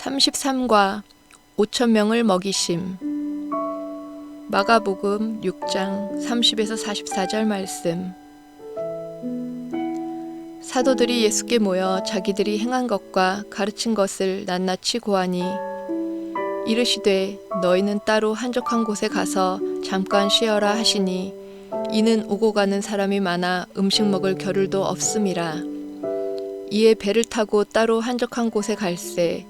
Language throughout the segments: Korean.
33과 5천 명을 먹이심. 마가복음 6장 30에서 44절 말씀. 사도들이 예수께 모여 자기들이 행한 것과 가르친 것을 낱낱이 고하니 이르시되 너희는 따로 한적한 곳에 가서 잠깐 쉬어라 하시니 이는 오고 가는 사람이 많아 음식 먹을 겨를도 없음이라. 이에 배를 타고 따로 한적한 곳에 갈새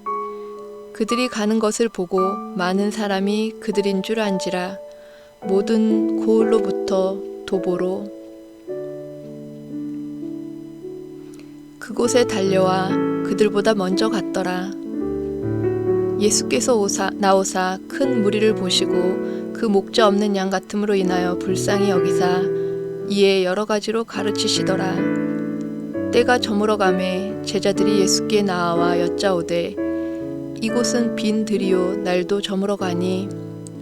그들이 가는 것을 보고 많은 사람이 그들인 줄 안지라. 모든 고을로부터 도보로. 그곳에 달려와 그들보다 먼저 갔더라. 예수께서 오사, 나오사 큰 무리를 보시고 그 목자 없는 양 같음으로 인하여 불쌍히 여기사 이에 여러 가지로 가르치시더라. 때가 저물어 가매 제자들이 예수께 나와 여짜오되 이곳은 빈 들이요 날도 저물어 가니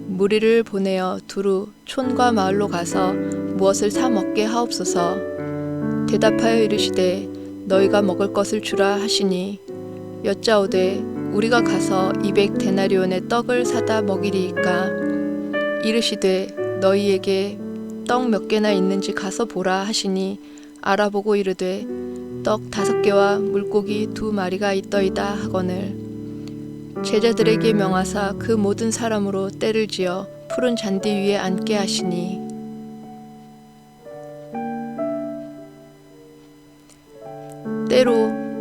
무리를 보내어 두루 촌과 마을로 가서 무엇을 사 먹게 하옵소서 대답하여 이르시되 너희가 먹을 것을 주라 하시니 여짜오되 우리가 가서 이백 데나리온의 떡을 사다 먹이리이까? 이르시되 너희에게 떡 몇 개나 있는지 가서 보라 하시니 알아보고 이르되 떡 다섯 개와 물고기 두 마리가 있더이다 하거늘. 제자들에게 명하사 그 모든 사람으로 때를 지어 푸른 잔디 위에 앉게 하시니. 때로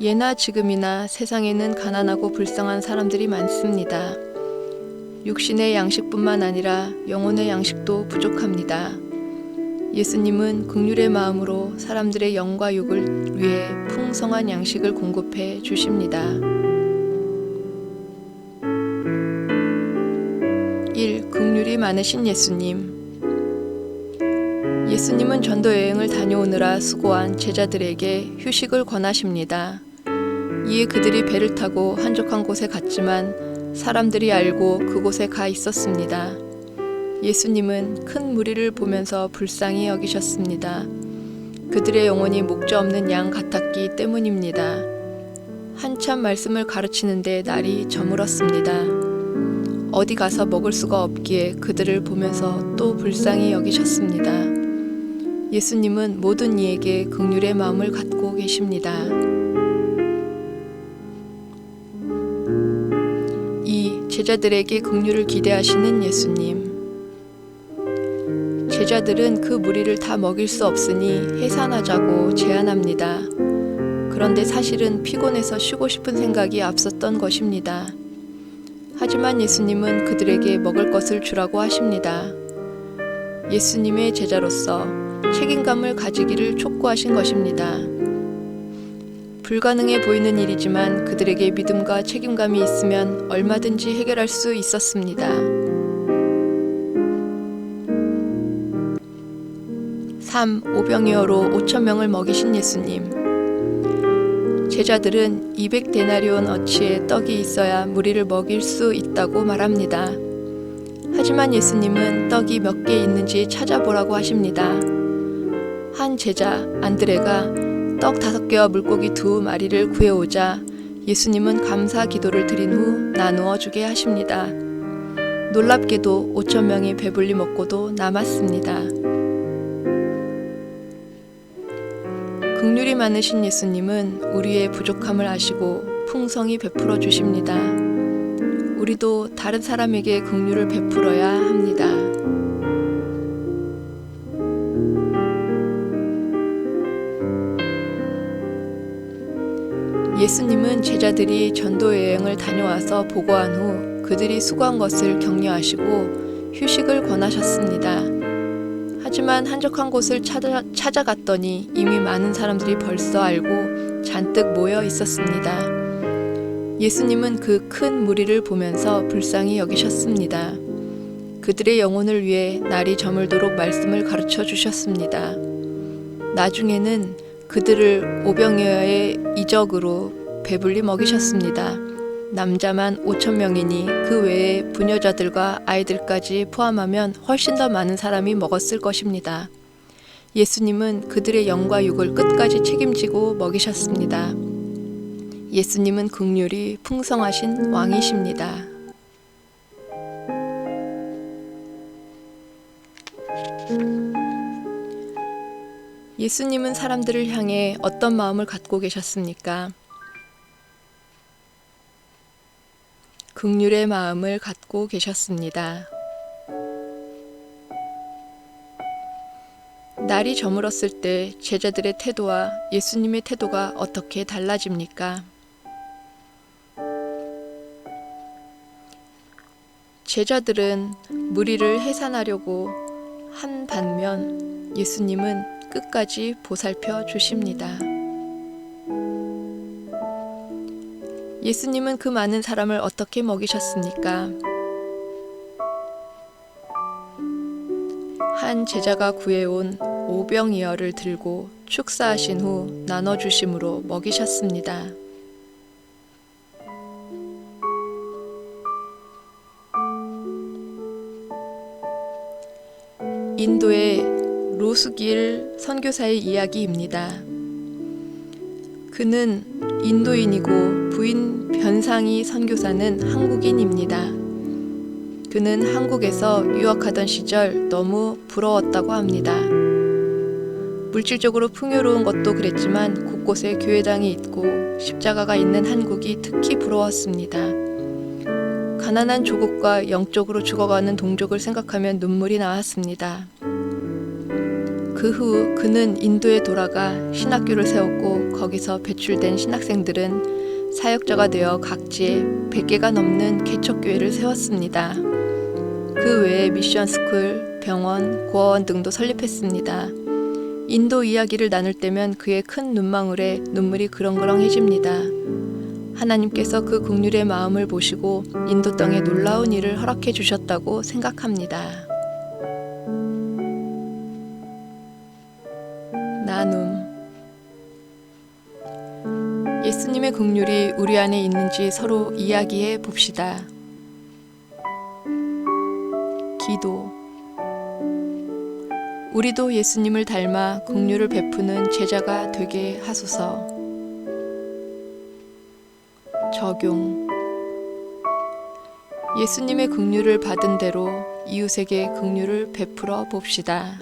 예나 지금이나 세상에는 가난하고 불쌍한 사람들이 많습니다. 육신의 양식뿐만 아니라 영혼의 양식도 부족합니다. 예수님은 극률의 마음으로 사람들의 영과 육을 위해 풍성한 양식을 공급해 주십니다. 1. 극률이 많으신 예수님 예수님은 전도 여행을 다녀오느라 수고한 제자들에게 휴식을 권하십니다. 이에 그들이 배를 타고 한적한 곳에 갔지만 사람들이 알고 그곳에 가 있었습니다. 예수님은 큰 무리를 보면서 불쌍히 여기셨습니다. 그들의 영혼이 목자 없는 양 같았기 때문입니다. 한참 말씀을 가르치는데 날이 저물었습니다. 어디 가서 먹을 수가 없기에 그들을 보면서 또 불쌍히 여기셨습니다. 예수님은 모든 이에게 극률의 마음을 갖고 계십니다. 제자들에게 극률을 기대하시는 예수님. 제자들은 그 무리를 다 먹일 수 없으니 해산하자고 제안합니다. 그런데 사실은 피곤해서 쉬고 싶은 생각이 앞섰던 것입니다. 하지만 예수님은 그들에게 먹을 것을 주라고 하십니다. 예수님의 제자로서 책임감을 가지기를 촉구하신 것입니다. 불가능해 보이는 일이지만 그들에게 믿음과 책임감이 있으면 얼마든지 해결할 수 있었습니다. 3. 오병이어로 5천 명을 먹이신 예수님. 제자들은 200데나리온 어치의 떡이 있어야 무리를 먹일 수 있다고 말합니다. 하지만 예수님은 떡이 몇 개 있는지 찾아보라고 하십니다. 한 제자 안드레가 떡 다섯 개와 물고기 두 마리를 구해오자 예수님은 감사 기도를 드린 후 나누어 주게 하십니다. 놀랍게도 5천 명이 배불리 먹고도 남았습니다. 극률이 많으신 예수님은 우리의 부족함을 아시고 풍성히 베풀어 주십니다. 우리도 다른 사람에게 긍휼을 베풀어야 합니다. 예수님은 제자들이 전도 여행을 다녀와서 보고한 후 그들이 수고한 것을 격려하시고 휴식을 권하셨습니다. 하지만 한적한 곳을 찾아, 찾아갔더니 이미 많은 사람들이 벌써 알고 잔뜩 모여 있었습니다. 예수님은 그 큰 무리를 보면서 불쌍히 여기셨습니다. 그들의 영혼을 위해 날이 저물도록 말씀을 가르쳐 주셨습니다. 나중에는 그들을 오병이어의 이적으로 배불리 먹이셨습니다. 남자만 5천 명이니 그 외에 부녀자들과 아이들까지 포함하면 훨씬 더 많은 사람이 먹었을 것입니다. 예수님은 그들의 영과 육을 끝까지 책임지고 먹이셨습니다. 예수님은 극률이 풍성하신 왕이십니다. 예수님은 사람들을 향해 어떤 마음을 갖고 계셨습니까? 극률의 마음을 갖고 계셨습니다. 날이 저물었을 때 제자들의 태도와 예수님의 태도가 어떻게 달라집니까? 제자들은 무리를 해산하려고 한 반면 예수님은 끝까지 보살펴 주십니다. 예수님은 그 많은 사람을 어떻게 먹이셨습니까? 한 제자가 구해온 오병이어를 들고 축사하신 후 나눠주심으로 먹이셨습니다. 인도의 로스길 선교사의 이야기입니다. 그는 인도인이고 부인 변상희 선교사는 한국인입니다. 그는 한국에서 유학하던 시절 너무 부러웠다고 합니다. 물질적으로 풍요로운 것도 그랬지만 곳곳에 교회당이 있고 십자가가 있는 한국이 특히 부러웠습니다. 가난한 조국과 영적으로 죽어가는 동족을 생각하면 눈물이 나왔습니다. 그 후 그는 인도에 돌아가 신학교를 세웠고 거기서 배출된 신학생들은 사역자가 되어 각지에 100개가 넘는 개척교회를 세웠습니다. 그 외에 미션 스쿨, 병원, 고아원 등도 설립했습니다. 인도 이야기를 나눌 때면 그의 큰 눈망울에 눈물이 그렁그렁해집니다. 하나님께서 그 국률의 마음을 보시고 인도 땅에 놀라운 일을 허락해 주셨다고 생각합니다. 국률이 우리 안에 있는지 서로 이야기해 봅시다. 기도 우리도 예수님을 닮아 국률을 베푸는 제자가 되게 하소서. 적용 예수님의 긍휼을 받은 대로 이웃에게 긍휼을 베풀어 봅시다.